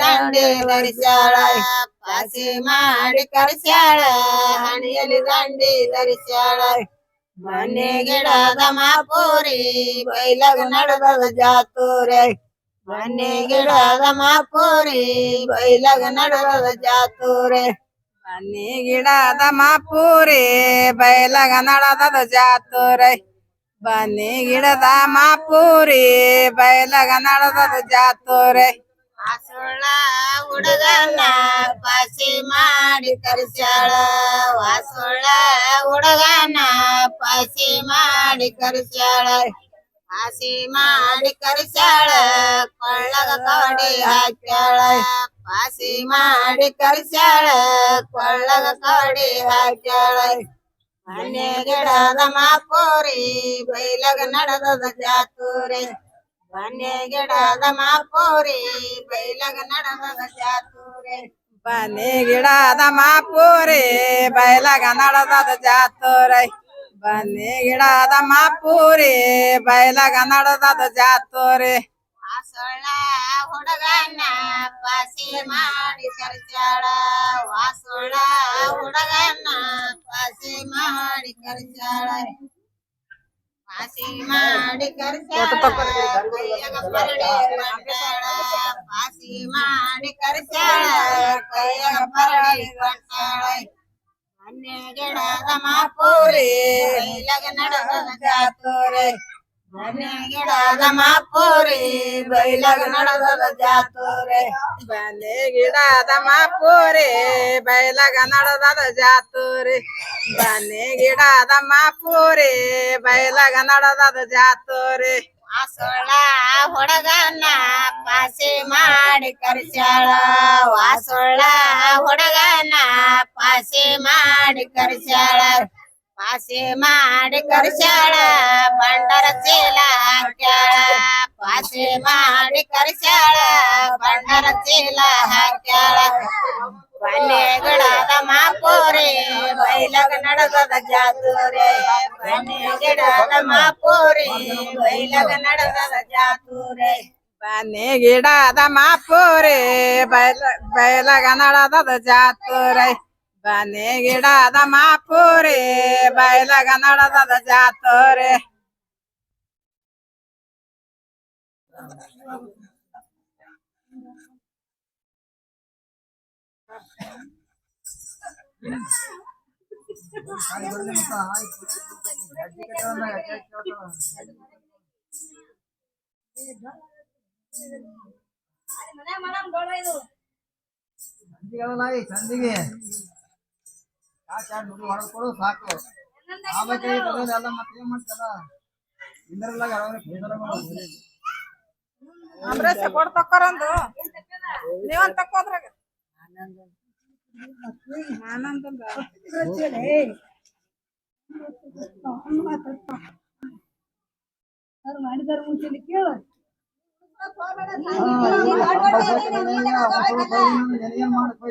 ದಂಡೆ ಧರಿಸ್ಯಾಳ ಪಾಸಿ ಮಾಡಿ ಕರೆಸ್ಯಾಳ ಹಣಿಯಲ್ಲಿ ದಂಡೆ ಧರಿಸ್ಯಾಳ ಮನೆ ಗಿಡದ ಮಾಪೂರಿ ಬೈಲಗ ನಡೆದ ಜಾತೂರೆ ಮನೆ ಗಿಡದ ಮಾಪೂರಿ ಬೈಲಗ ನಡೆದ ಜಾತೂರೆ ಬನ್ನಿ ಗಿಡದ ಮಾಪೂರಿ ಬಯಲಗ ನಡದ ಜಾತುರೈ. ಬನ್ನಿ ಗಿಡದ ಮಾಪೂರಿ, ಬೈಲಗ ನಡದದ ಜಾತೂರೈ. ವಾಸುಳ್ಳ ಹುಡುಗನ ಪಾಸಿ ಮಾಡಿ ಕರೆಸ್ಯಾಳ. ವಾಸುಳ್ಳ ಹುಡುಗನ ಪಾಸಿ ಮಾಡಿ ಕರೆಸ್ಯಾಳ. ಪಾಸಿ ಮಾಡಿ ಕರೆಸ್ಯಾಳ, ಕೊಳ್ಳಗ ಕವಡಿ ಹಾಕ್ಯಾಳ. ಪಾಸಿ ಮಾಡಿ ಕಲ್ಸ್ಯಾಳ ಕೊಳ್ಳಗ ಕಡಿ ಹಾಕ್ಯಾಳ. ಮನೆ ಗಿಡದ ಮಾಪೋರಿ, ಬೈಲಗ ನಡೆದದ ಜಾತೂರೆ. ಮನೆ ಗಿಡದ ಮಾಪೋರಿ, ಬೈಲಗ ನಡೆದದ ಜಾತೂರೆ. ಬನ್ನಿ ಗಿಡದ ಮಾಪೂರಿ, ಬೈಲಗ ನಡದದ ಜಾತೂರಿ. ಬನ್ನಿ ಗಿಡದ ಮಾಪೂರಿ, ಬೈಲಗ ನಡದದ ಜಾತೂರಿ. ವಾಸೊಳ್ಳ ಹುಡುಗನ ಪಾಸಿ ಮಾಡಿ ಕರೆಸ್ಯಾಳ ವಾಸೊಳ್ಳ ಹುಡುಗನ ಪಾಸಿ ಮಾಡಿ ಕರೆಸ್ಯಾಳ ಪಾಸಿ ಮಾಡಿ ಕರೆಸ್ಯಾಳ ಕೈಯಾಗ ಪರಡಿ ಕೊಟ್ಟಾಳ ಪಾಸಿ ಮಾಡಿ ಕರೆಸ್ಯಾಳ ಕೈಯಾಗ ಪರಡಿ ಕೊಟ್ಟಾಳ ಮನೆ ಗಿಡದ ಮಾಪೂರಿ ಬೈಲಗ ನಡೆದ ಜಾತೂರೆ ಮನೆ ಗಿಡದ ಮಾಪೂರಿ ಬೈಲಗ ನಡೆದ ಜಾತೂರೆ. ಬನ್ನಿ ಗಿಡದ ಮಾಪೂರಿ ಬೈಲಗ ನಡದದ ಜಾತೂರಿ. ಬನ್ನಿ ಗಿಡದ ಮಾಪೂರಿ ಬೈಲಗ ನಡದದ ಜಾತೂರಿ. ವಾಸೊಳ ಹುಡುಗನ ಪಾಸಿ ಮಾಡಿ ಕರೆಸ್ಯಾಳ. ವಾಸೊಳ ಹುಡುಗನ ಪಾಸಿ ಮಾಡಿ ಕರೆಸ್ಯಾಳ. ಪಾಸಿ ಮಾಡಿ ಕರೆಸ್ಯಾಳ ಬಂಡರ ಚೀಲ ಹಾಕ್ಯಾಳ ಪಾಸಿ ಮಾಡಿ ಕರೆಸ್ಯಾಳ ಬಂಡರ ಚೀಲ ಹಾಕ್ಯಾಳ ಬನ್ನಿ ಗಿಡದ ಮಾಪೂರಿ ಬೈಲಗ ನಡೆದದ ಜಾತೂರೆ ಬನ್ನಿ ಗಿಡದ ಮಾಪೂರಿ ಬೈಲಗ ನಡೆದದ ಜಾತೂರೆ ಬನ್ನಿ ಗಿಡದ ಮಾಪೂರಿ ಬೈಲ ಬೈಲಗ ನಡದದ ಜಾತೂರೈ ಬನ್ನಿ ಗಿಡದ ಮಾಪೂರಿ ಬೈಲಗ ನಡದದ ಜಾತೂರಿ ಸಂದಿಗೆ ಯಾರು ನುಡಿ ಹೊಡೆದ್ಕೊಡು ಸಾಕು ಆಮೇಲೆ ಎಲ್ಲ ಮತ್ತೆ ತಕ್ಕೊರಂದು ನೀವಂತ ತಕ್ಕೋದ್ರಾಗ ಆನಂದಂದ ಏನ್ ಮಾಡಕ್